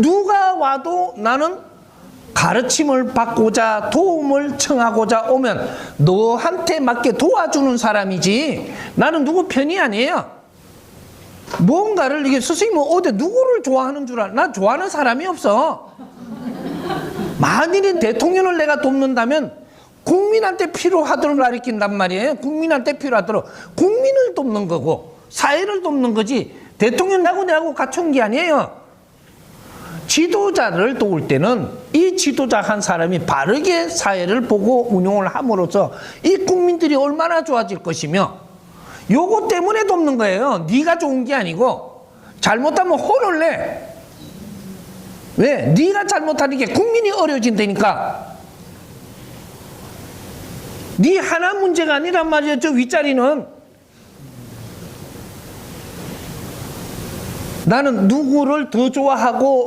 누가 와도 나는 가르침을 받고자 도움을 청하고자 오면 너한테 맞게 도와주는 사람이지 나는 누구 편이 아니에요. 뭔가를 이게 선생님은 어디 누구를 좋아하는 줄 알아? 나 좋아하는 사람이 없어. 만일에 대통령을 내가 돕는다면 국민한테 필요하도록 가르친단 말이에요. 국민한테 필요하도록 국민을 돕는 거고 사회를 돕는 거지 대통령 나고 내하고 같이 온 게 아니에요. 지도자를 도울 때는 이 지도자 한 사람이 바르게 사회를 보고 운용을 함으로써 이 국민들이 얼마나 좋아질 것이며 요거 때문에 돕는 거예요. 네가 좋은 게 아니고 잘못하면 혼을 내. 왜? 네가 잘못하는 게 국민이 어려워진다니까. 네 하나 문제가 아니란 말이에요. 저 윗자리는 나는 누구를 더 좋아하고